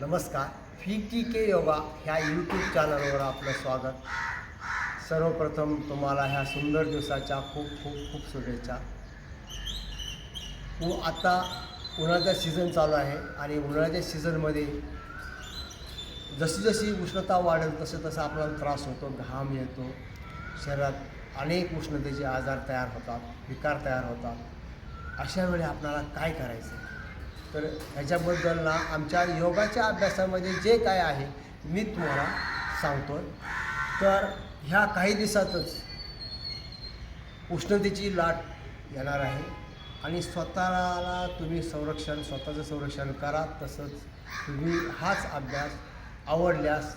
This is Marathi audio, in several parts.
नमस्कार फी टी के योगा ह्या यूट्यूब चॅनलवर आपलं स्वागत. सर्वप्रथम तुम्हाला ह्या सुंदर दिवसाच्या खूप खूप खूप शुभेच्छा. तू आता उन्हाळ्याचा सीझन चालू आहे आणि उन्हाळ्याच्या सीझनमध्ये जशी जशी उष्णता वाढेल तसं तसं आपल्याला त्रास होतो घाम येतो. शरीरात अनेक उष्णतेचे आजार तयार होतात विकार तयार होतात. अशा वेळी आपल्याला काय करायचं तर ह्याच्याबद्दल ना आमच्या योगाच्या अभ्यासामध्ये जे काय आहे मी तुम्हाला सांगतो तर ह्या काही दिवसातच उष्णतेची लाट येणार आहे आणि स्वतःला तुम्ही संरक्षण स्वतःचं संरक्षण करा तसंच तुम्ही हाच अभ्यास आवडल्यास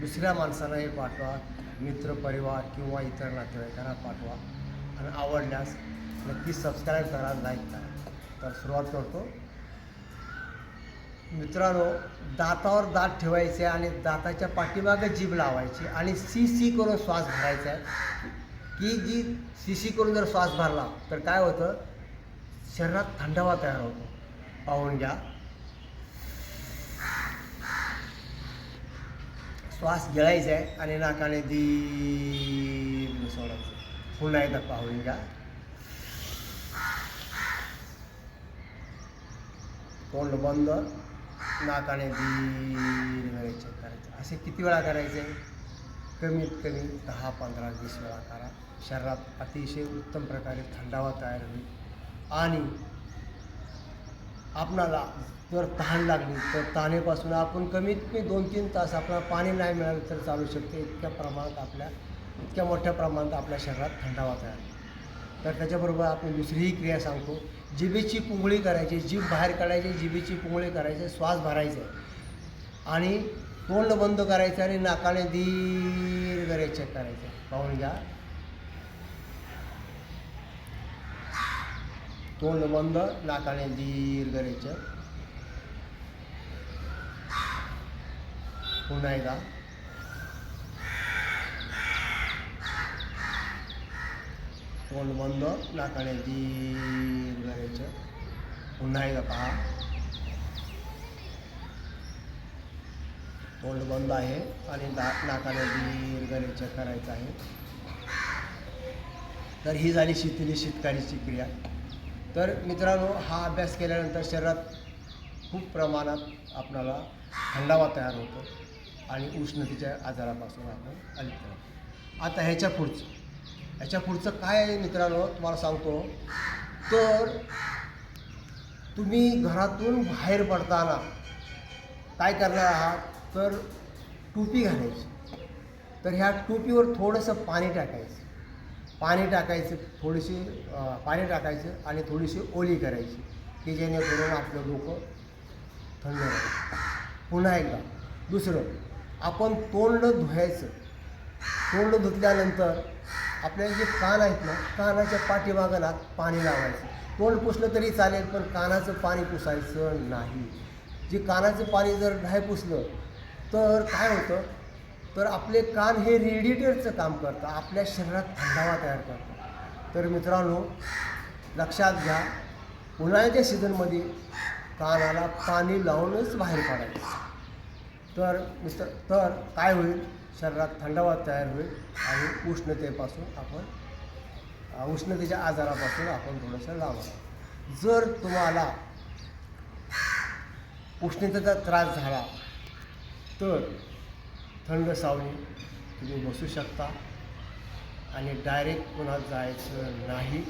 दुसऱ्या माणसांनाही पाठवा मित्रपरिवार किंवा इतर नातेवाईकांना पाठवा. आणि आवडल्यास नक्की सबस्क्राईब करा लाईक करा. तर सुरुवात करतो. मित्रांनो दातावर दात ठेवायचे आणि दाताच्या पाठीमागं जीभ लावायची आणि सी सी करून श्वास भरायचा आहे. की जी सी सी करून जर श्वास भरला तर काय होतं? शरीरात थंडावा तयार होतो. पाहून घ्या. श्वास गिळायचा आहे आणि नाकाने दीर्घ सोडायचं पुन्हा एकदा पाहून घ्या. तोंड बंद. नाकाने दीर्घ याच्यात करायचं असे किती वेळा करायचे? कमीत कमी दहा पंधरा वीस वेळा करा. शरीरात अतिशय उत्तम प्रकारे थंडावा तयार होईल. आणि आपणाला जर तहान लागली तर तहानेपासून आपण कमीत कमी दोन तीन तास आपल्याला पाणी नाही मिळालं तर चालू शकते. इतक्या प्रमाणात आपल्या इतक्या मोठ्या प्रमाणात आपल्या शरीरात थंडावा तयार होईल. तर त्याच्याबरोबर आपण दुसरीही क्रिया सांगतो. जिभेची पुंगळी करायची जीभ बाहेर काढायची जिभेची पुंगळी करायची श्वास भरायचा. आणि तोंड बंद करायचं आणि नाकाने दीर्घ रेचक करायचं. पाहून घ्या. तोंड बंद नाकाने दीर्घ रेचक पुन्हा एकदा. तोंड बंद नाकाने दीर्घ रेचक पुन्हा एकदा पहा. तोंड बंद आहे आणि दात नाकाने दीर्घ करायचं आहे. तर ही झाली शिथिली शीतकाळीची क्रिया. तर मित्रांनो हा अभ्यास केल्यानंतर शरीरात खूप प्रमाणात आपल्याला थंडावा तयार होतो आणि उष्णतेच्या आजारापासून आपण अलिप्त राहतो. आता ह्याच्या पुढचं. ह्याच्या पुढचं काय आहे मित्रांनो तुम्हाला सांगतो. तर तुम्ही घरातून बाहेर पडताना काय करणार आहात? तर टोपी घालायची. तर ह्या टोपीवर थोडंसं पाणी टाकायचं. पाणी टाकायचं थोडीशी पाणी टाकायचं आणि थोडीशी ओली करायची की जेणेकरून आपलं डोकं थंड राहील पुन्हा एकदा दुसरं आपण तोंड धुवायचं. तोंड धुतल्यानंतर आपल्याला जे कान आहेत ना कानाच्या पाठीमागं पाणी लावायचं. तोंड पुसलं तरी चालेल पण कानाचं पाणी पुसायचं नाही. जे कानाचं पाणी जर नाही पुसलं तर काय होतं? तर आपले कान हे रेडिएटरचं काम करतं. आपल्या शरीरात थंडावा तयार करतं. तर मित्रांनो लक्षात घ्या उन्हाळ्याच्या सीझनमध्ये कानाला पाणी लावूनच बाहेर पडायचं. तर मित्र तर काय होईल? शरीरात थंडावा तयार होईल आणि उष्णतेपासून आपण उष्णतेच्या आजारापासून आपण थोडंसं लांब जर तुम्हाला उष्णतेचा त्रास झाला तर थंड सावली तुम्ही बसू शकता आणि डायरेक्ट पुन्हा जायचं नाही.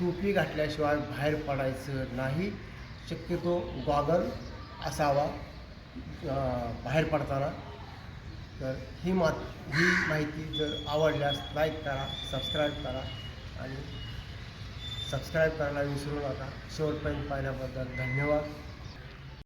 टोपी घातल्याशिवाय बाहेर पडायचं नाही. शक्यतो गॉगल असावा. बाहेर पडताना. तर ही मा ही माहिती जर आवडल्यास लाईक करा सबस्क्राईब करा आणि सबस्क्राईब करायला विसरू नका. शेवटपर्यंत पाहिल्याबद्दल धन्यवाद.